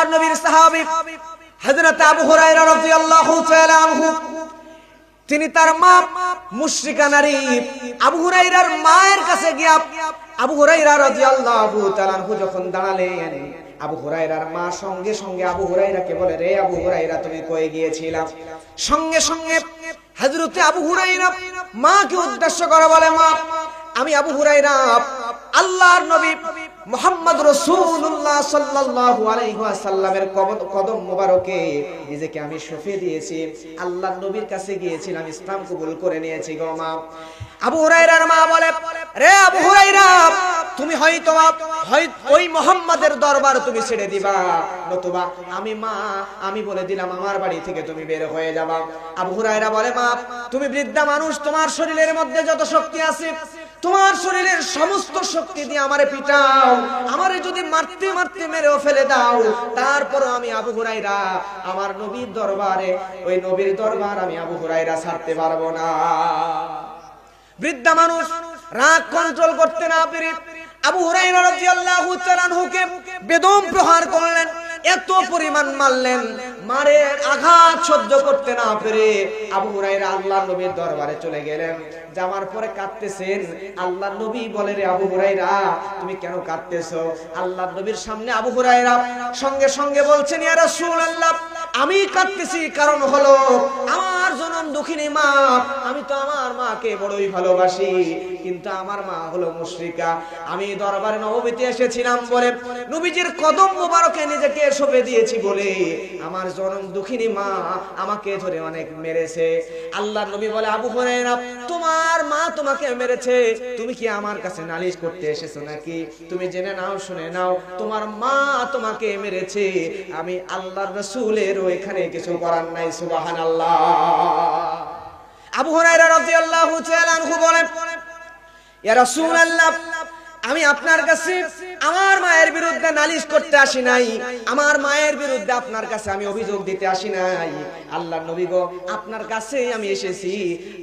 আল্লাহর নবীর সাহাবী হযরত আবু হুরায়রা রাদিয়াল্লাহু তাআলা আনহু, তিনি তার মা মুশরিকা নারী আবু হুরাইরার মায়ের কাছে গিয়া আবু হুরাইরা রাদিয়াল্লাহু তাআলা আনহু যখন দাঁড়ালেন, আবু হুরাইরার মা সঙ্গে সঙ্গে আবু হুরাইরাকে বলে, রে আবু হুরাইরা তুমি কই গিয়েছিলাম সঙ্গে সঙ্গে হযরতে আবু হুরাইরা মাকে উদ্দেশ্য করে বলে, মা, আমি আবু হুরাইরা আল্লাহর নবী মোহাম্মদ রসুল্লাহ সাল্লাল্লাহু আলাইহি কদম মোবারকে নিজেকে আমি সঁপে দিয়েছি। আল্লাহর নবীর কাছে গিয়েছিলাম, ইসলাম কবুল করে নিয়েছি গো মা। আবু হুরাইরার মা বলে, রে আবু হুরাইরা তুমি হয়তো ওই মোহাম্মদের দরবার তুমি ছেড়ে দিবা। নতুবা আমি মা, আমি বলে দিলাম, আমার বাড়ি থেকে তুমি বের হয়ে যাবা। আবু হুরাইরা বলে, মা, তুমি বৃদ্ধা মানুষ, তোমার শরীরের মধ্যে যত শক্তি আছে তোমার শরীরের সমস্ত শক্তি দিয়ে আমারে পিটাও, আমারে যদি মারতে মারতে মেরেও ফেলে দাও তারপর আমি আবু হুরাইরা আমার নবীর দরবারে, ওই নবীর দরবার আমি আবু হুরাইরা ছাড়তে পারব না। বৃদ্ধা মানুষ, রাগ কন্ট্রোল করতে না পেরে আবু হুরাইরা রাদিয়াল্লাহু তাআলা আনহুকে বেদম প্রহার করলেন, এত পরিমাণ মারলেন মারে আঘাত সহ্য করতে না পেরে আবু হুরাইরা আল্লাহর নবীর দরবারে চলে গেলেন। যাওয়ার পরে কাঁদতেছেন। আল্লাহ নবী বলে, রে আবু হুরাইরা তুমি কেন কাঁদতেছো? আল্লাহর নবীর সামনে আবু হুরাইরা সঙ্গে সঙ্গে বলছেন, ইয়া রাসূলুল্লাহ, আমি কাঁদতেছি। কারণ হলো, আমার জনম দুঃখিনী মা, আমি তো আমার মাকে বড়ই ভালোবাসি, কিন্তু আমার মা হলো মুশরিকা। আমি দরবারে নববীতে এসেছিলাম বলে নবীজির কদম মোবারকে নিজেকে সঁপে দিয়েছি বলে আমার জনম দুঃখিনী মা আমাকে ধরে অনেক মেরেছে। আল্লাহ নবী বলে, আবু হুরায়রা, তোমার মা তোমাকে মেরেছে। তুমি কি আমার কাছে নালিশ করতে এসেছ নাকি? তুমি জেনে নাও, শুনে নাও, তোমার মা তোমাকে মেরেছে। আমি আল্লাহর রাসূলেরও এখানে কিছু করার নাই, সুবহানাল্লাহ। আবু হুরায়রা রাদিয়াল্লাহু তাআলা আনহু বলেন, ইয়া রাসূলুল্লাহ, আমি আপনার কাছে আমার মায়ের বিরুদ্ধে নালিশ করতে আসি নাই। আমার মায়ের বিরুদ্ধে আপনার কাছে আমি অভিযোগ দিতে আসি নাই। আল্লাহ নবী গো, আপনার কাছে আমি এসেছি।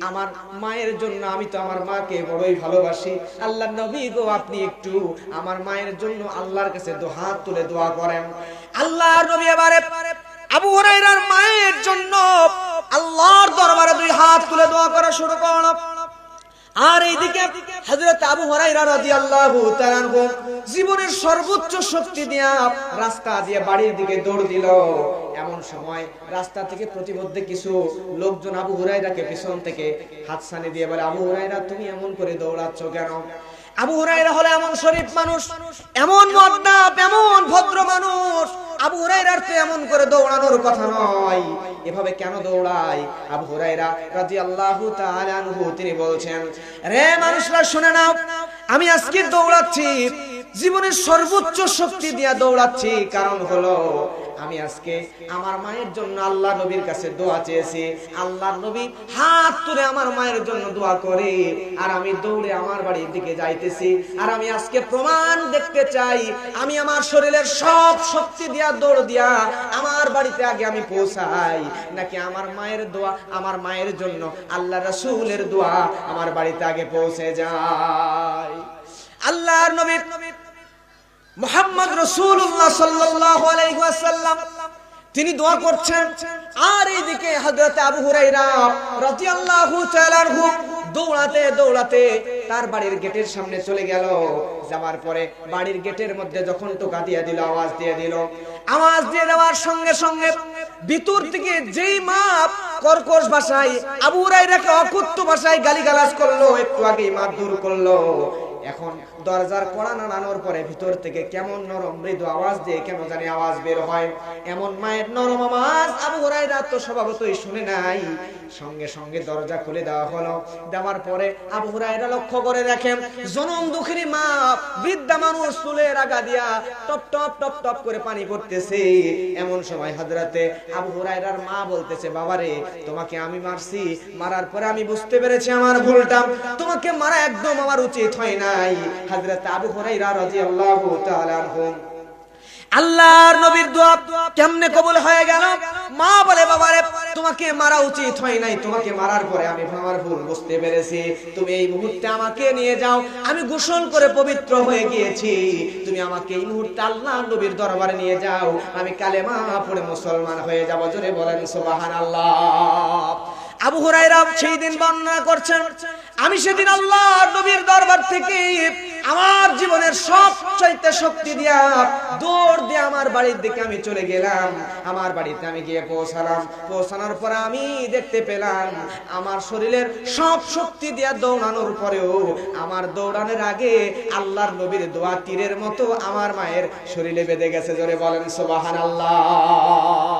আমার মায়ের জন্য আমি তো আমার মাকে বড়ই ভালোবাসি। আল্লাহ নবী গো, আপনি একটু আমার মায়ের জন্য আল্লাহর কাছে দু, হাত তুলে দোয়া করেন। আল্লাহর নবী এবারে আবু হুরায়রার মায়ের জন্য আল্লাহর দরবারে দুই হাত তুলে দোয়া করা শুরু করল। আর এইদিকে হযরত আবু হুরায়রা রাদিয়াল্লাহু তাআলা জীবনের সর্বোচ্চ শক্তি দিয়া রাস্তা দিয়ে বাড়ির দিকে দৌড় দিল। এমন সময় রাস্তা থেকে প্রতিমধ্যে কিছু লোকজন আবু হুরায়রাকে পিছন থেকে হাতছানি দিয়ে বলে, আবু হুরায়রা, তুমি এমন করে দৌড়াচ্ছ কেন? আবু হুরায়রা হলো এমন শরীফ মানুষ, এমন মদনাপ এমন ভদ্র মানুষ। আবু হুরাইরার তো এমন করে দৌড়ানোর কথা নয়। এভাবে কেন দৌড়ায়? আবু হুরাইরা রাদিয়াল্লাহু তাআলা আনহু, তিনি বলছেন, রে মানুষরা, শুনে নাও, আমি আজকে দৌড়াচ্ছি। জীবনের সর্বোচ্চ শক্তি দিয়া দৌড়াচ্ছি। কারণ হলো আমি আজকে আমার মায়ের জন্য আল্লাহ নবীর কাছে দোয়া চেয়েছি। আল্লাহ নবী হাত তুলে আমার মায়ের জন্য দোয়া করে। আর আমি দৌড়ে আমার বাড়ির দিকে যাইতেছি। আর আমি আজকে প্রমাণ দেখতে চাই। আমি আমার শরীরের সব শক্তি দিয়া দৌড় দিয়া আমার বাড়িতে আগে আমি পৌঁছাই। নাকি আমার মায়ের দোয়া, আমার মায়ের জন্য আল্লাহ রাসূলের দোয়া আমার বাড়িতে আগে পৌঁছে যায়। আল্লাহর নবী মোহাম্মদ রসুল্লাহ ওয়াসাল্লাম, তিনি দোয়া করছেন, আর এইদিকে হযরত আবু হুরায়রা রাদিয়াল্লাহু দৌড়াতে দৌড়াতে তার বাড়ির গেটের সামনে চলে গেল। যাওয়ার পরে বাড়ির গেটের মধ্যে যখন টোকা দিয়ে দিল, আওয়াজ দিয়ে দিল, আওয়াজ দিয়ে দেওয়ার সঙ্গে সঙ্গে ভিতর থেকে যেই মাপ কর্কশ ভাষায় আবু হুরায়রাকে অকুত্ত ভাষায় গালিগালাজ করল, একটু আগে মাপ মারধর করল। এখন দরজার কড়া নাড়ানোর পরে ভিতর থেকে কেমন নরম মৃদু আওয়াজ দিয়ে কেন জানি আওয়াজ বের হয়? এমন মায়ের নরম আওয়াজ আবু হুরায়রা তো স্বভাবতই শুনে নাই। সঙ্গে সঙ্গে দরজা খুলে দেওয়া হলো। দেওয়ার পরে আবু হুরায়রা লক্ষ্য করে দেখেন, জনম দুঃখিনী মা বৃদ্ধা মানুষ চুলের আগা দিয়া টপ টপ টপ টপ করে পানি পড়তেছে এমন সময় হযরতে আবু হুরায়রার মা বলতেছে, বাবারে, তোমাকে আমি মারছি। মারার পরে আমি বুঝতে পেরেছি আমার ভুলটা। তোমাকে মারা একদম আমার উচিত হয় নাই, হযরত আবু হুরায়রা রাদিয়াল্লাহু তাআলা আনহু। আল্লাহর নবীর দোয়া কেমনে কবুল হয়ে গেল? মা বলে, বাবারে, তোমাকে মারা উচিত হয় নাই। তোমাকে মারার পরে আমি আমার ভুল বুঝতে পেরেছি। তুমি এই মুহূর্তে আমাকে নিয়ে যাও। আমি গোসল করে পবিত্র হয়ে গিয়েছি। তুমি আমাকে এই মুহূর্তে আল্লাহ নবীর দরবারে নিয়ে যাও। আমি কালেমা পড়ে মুসলমান হয়ে যাব। জোরে বলেন সুবহানাল্লাহ। আবু হুরাইরা সেই দিন বর্ণনা করছেন আমি সেদিন আল্লাহ নবীর দরবার থেকে আমার জীবনের সব চাইতে শক্তি দিয়া দৌড় দিয়ে আমার বাড়ির দিকে আমি চলে গেলাম। আমার বাড়িতে আমি গিয়ে পৌঁছালাম। পৌঁছানোর পরে আমি দেখতে পেলাম, আমার শরীরের সব শক্তি দিয়া দৌড়ানোর পরেও আমার দৌড়ানোর আগে আল্লাহর নবীর দোয়া তীরের মতো আমার মায়ের শরীরে বেঁধে গেছে। জোরে বলেন সুবাহান আল্লাহ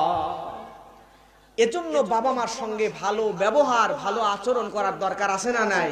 এজন্য বাবা মার সঙ্গে ভালো ব্যবহার ভালো আচরণ করার দরকার আছে না নাই?